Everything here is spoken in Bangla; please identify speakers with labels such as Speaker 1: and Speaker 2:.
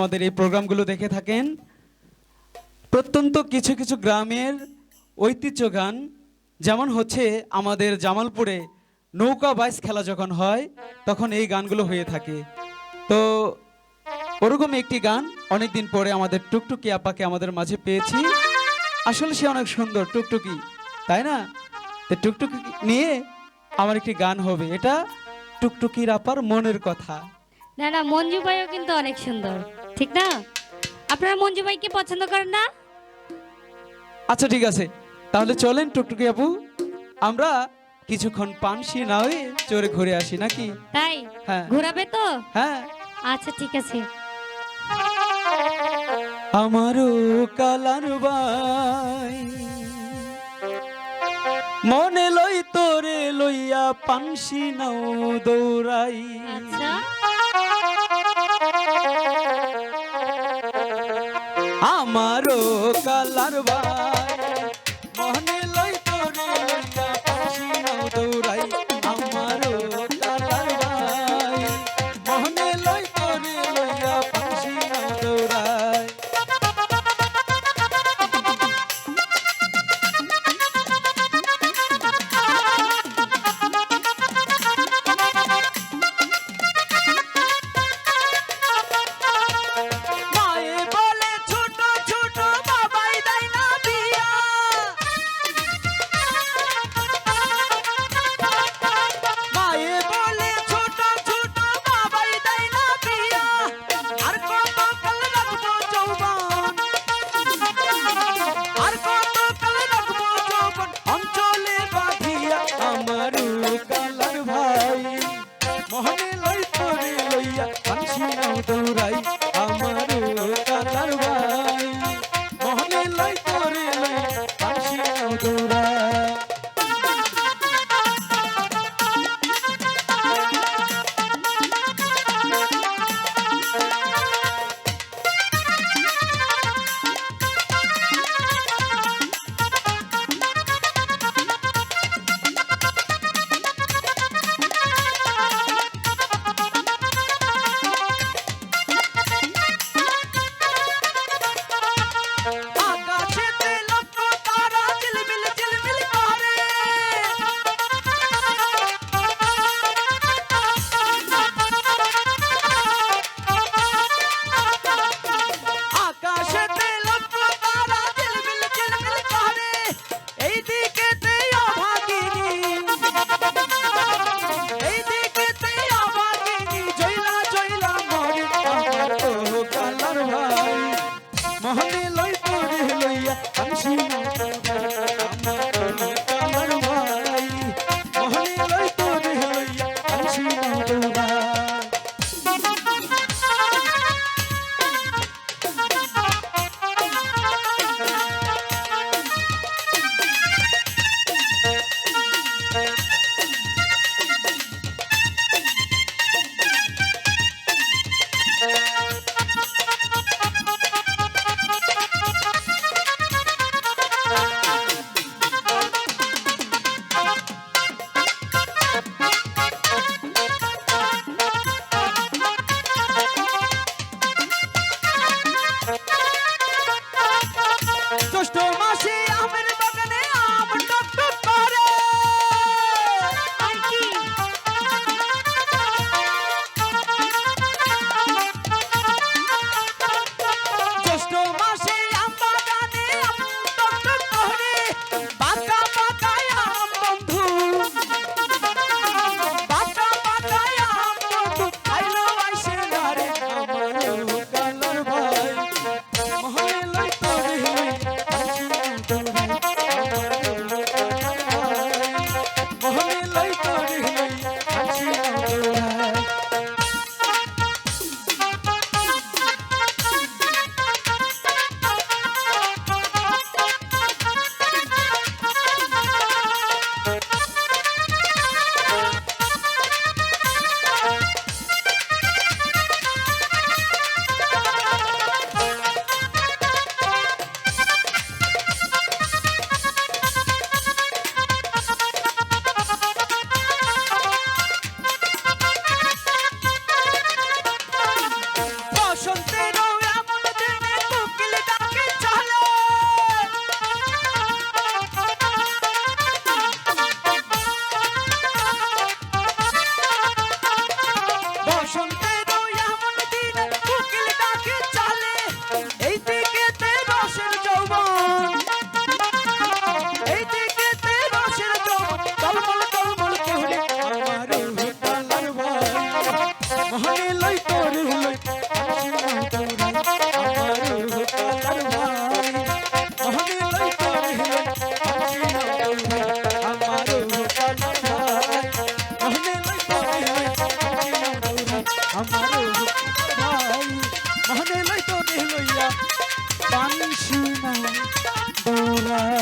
Speaker 1: আমাদের এই প্রোগ্রামগুলো দেখে থাকেন। প্রত্যন্ত কিছু কিছু গ্রামের ঐতিহ্য গান, যেমন হচ্ছে আমাদের জামালপুরে নৌকা বাইস খেলা যখন হয়, তখন এই গানগুলো হয়ে থাকে। তো ওরকম একটি গান অনেকদিন পরে আমাদের টুকটুকি আপাকে আমাদের মাঝে পেয়েছি। আসলে সে অনেক সুন্দর, টুকটুকি, তাই না? তো টুকটুকি নিয়ে আমার একটি গান হবে, এটা টুকটুকির আপার মনের কথা।
Speaker 2: না না, মঞ্জু ভাইও কিন্তু অনেক সুন্দর। ঠিক না? আপনারা মঞ্জু ভাইকে পছন্দ করেন না?
Speaker 1: আচ্ছা ঠিক আছে। তাহলে চলেন টুকটুকি আপু। আমরা কিছুক্ষণ পানসি নাওয়ে চড়ে ঘুরে আসি নাকি?
Speaker 2: তাই?
Speaker 1: হ্যাঁ।
Speaker 2: ঘোরাবে তো?
Speaker 1: হ্যাঁ।
Speaker 2: আচ্ছা ঠিক আছে।
Speaker 1: আমারও কালার বাই মনে লই তোরে লইয়া পানসি নাও দৌড়াই।
Speaker 2: আচ্ছা।
Speaker 1: Música হায় লাই তোর হলাই Bye.